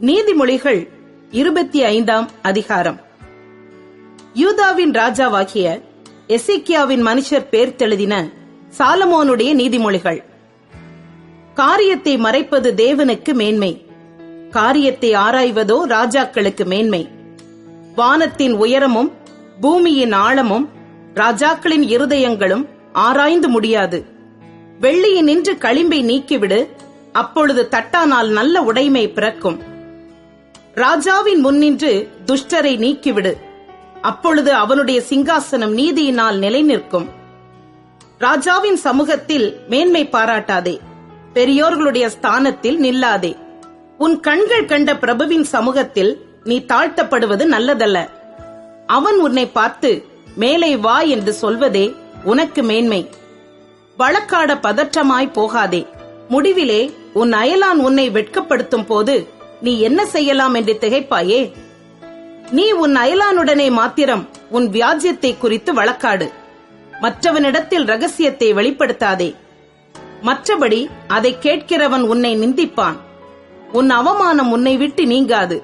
நீதிமொழிகள் இருபத்தி ஐந்தாம் அதிகாரம். யூதாவின் ராஜாவாகிய எசேக்கியாவின் மனுஷர் பேர்த்தெழுதின சாலமோனுடைய நீதிமொழிகள். காரியத்தை மறைப்பது தேவனுக்கு மேன்மை. காரியத்தை ஆராய்வதோ ராஜாக்களுக்கு மேன்மை. வானத்தின் உயரமும் பூமியின் ஆழமும் ராஜாக்களின் இருதயங்களும் ஆராய்ந்து முடியாது. வெள்ளியினின்று களிம்பை நீக்கிவிடு அப்பொழுது தட்டானால் நல்ல உடைமை பிறக்கும். ராஜாவின் முன்னின்று துஷ்டரை நீக்கிவிடு. அப்பொழுது அவனுடைய சிங்காசனம் நீதியினால் நிலை நிற்கும் ராஜாவின் சமூகத்தில் மேன்மை பாராட்டாதே. பெரியோர்களுடைய ஸ்தானத்தில் நில்லாதே. உன் கண்கள் கண்ட பிரபுவின் சமூகத்தில் நீ தாழ்த்தப்படுவது நல்லதல்ல. அவன் உன்னை பார்த்து மேலே வா என்று சொல்வதே உனக்கு மேன்மை. வழக்காட பதற்றமாய் போகாதே. முடிவிலே உன் அயலான் உன்னை வெட்கப்படுத்தும் போது நீ என்ன செய்யலாம் என்று திகைப்பாயே? நீ உன் அயலானுடனே மாத்திரம் உன் வியாஜ்யத்தை குறித்து வழக்காடு. மற்றவனிடத்தில் ரகசியத்தை வெளிப்படுத்தாதே. மற்றபடி அதை கேட்கிறவன் உன்னை நிந்திப்பான். உன் அவமானம் உன்னை விட்டு நீங்காது.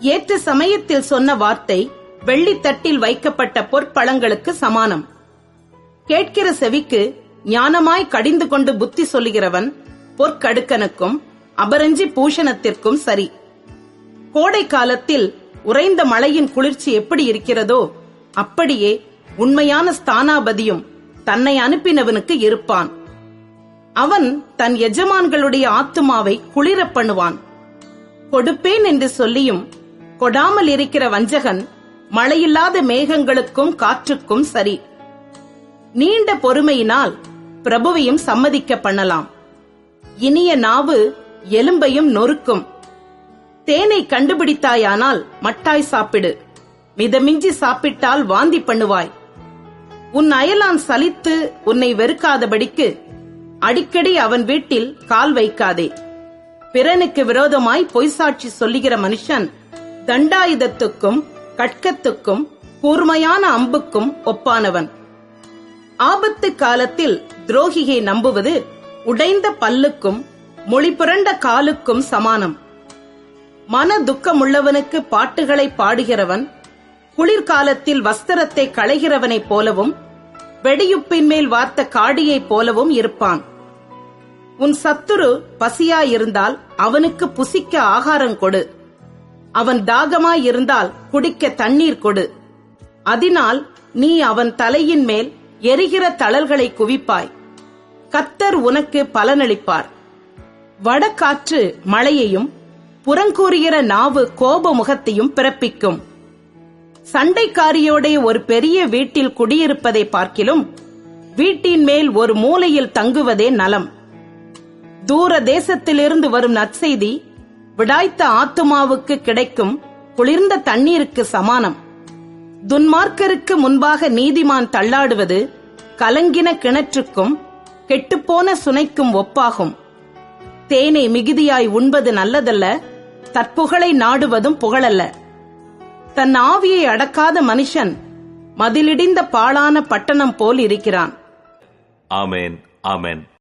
ஏற்ற சமயத்தில் சொன்ன வார்த்தை வெள்ளித்தட்டில் வைக்கப்பட்ட பொற்பழங்களுக்கு சமானம். கேட்கிற செவிக்கு ஞானமாய் கடிந்து கொண்டு புத்தி சொல்லுகிறவன் பொற்கடுக்கனுக்கும் அபரஞ்சி பூஷணத்திற்கும் சரி. கோடை காலத்தில் உறைந்த மழையின் குளிர்ச்சி எப்படி இருக்கிறதோ அப்படியே உண்மையான ஸ்தானாபதியும் தன்னை அனுப்பினவனுக்கு இருப்பான். அவன் தன் எஜமான்களுடைய ஆத்துமாவை குளிர பண்ணுவான். கொடுப்பேன் என்று சொல்லியும் கொடாமல் இருக்கிற வஞ்சகன் மழையில்லாத மேகங்களுக்கும் காற்றுக்கும் சரி. நீண்ட பொறுமையினால் பிரபுவையும் சம்மதிக்க பண்ணலாம். இனிய நாவு எலும்பையும் நொறுக்கும். தேனை கண்டுபிடித்தாயானால் மட்டாய் சாப்பிடு. மிதமிஞ்சி சாப்பிட்டால் வாந்தி பண்ணுவாய். உன் அயலான் சலித்து உன்னை வெறுக்காதபடிக்கு அடிக்கடி அவன் வீட்டில் கால் வைக்காதே. பிறனுக்கு விரோதமாய் பொய்சாட்சி சொல்லுகிற மனுஷன் தண்டாயுதத்துக்கும் கட்கத்துக்கும் கூர்மையான அம்புக்கும் ஒப்பானவன். ஆபத்து காலத்தில் துரோகியை நம்புவது உடைந்த பல்லுக்கும் மொழி புரண்ட காலுக்கும் சமானம். மன துக்கமுள்ளவனுக்கு பாட்டுகளை பாடுகிறவன் குளிர்காலத்தில் வஸ்திரத்தை களைகிறவனைப் போலவும் வெடியுப்பின் மேல் வார்த்த காடியைப் போலவும் இருப்பான். உன் சத்துரு பசியாயிருந்தால் அவனுக்கு புசிக்க ஆகாரம் கொடு. அவன் தாகமாயிருந்தால் குடிக்க தண்ணீர் கொடு. அதனால் நீ அவன் தலையின் மேல் எரிகிற தளல்களை குவிப்பாய். கத்தர் உனக்கு பலனளிப்பார். வடக்காற்று மழையையும் புறங்கூறுகிற நாவு கோப முகத்தையும் பிறப்பிக்கும். சண்டைக்காரியோடைய ஒரு பெரிய வீட்டில் குடியிருப்பதை பார்க்கிலும் வீட்டின் மேல் ஒரு மூலையில் தங்குவதே நலம். தூர தேசத்திலிருந்து வரும் நற்செய்தி விடாய்த்த ஆத்துமாவுக்கு கிடைக்கும் குளிர்ந்த தண்ணீருக்கு சமானம். துன்மார்க்கருக்கு முன்பாக நீதிமான் தள்ளாடுவது கலங்கின கிணற்றுக்கும் கெட்டுப்போன சுனைக்கும் ஒப்பாகும். தேனை மிகுதியாய் உண்பது நல்லதல்ல தற்புகழை நாடுவதும் புகழல்ல. தன் ஆவியை அடக்காத மனுஷன் மதிலிடிந்த பாழான பட்டணம் போல் இருக்கிறான். ஆமேன் ஆமேன்.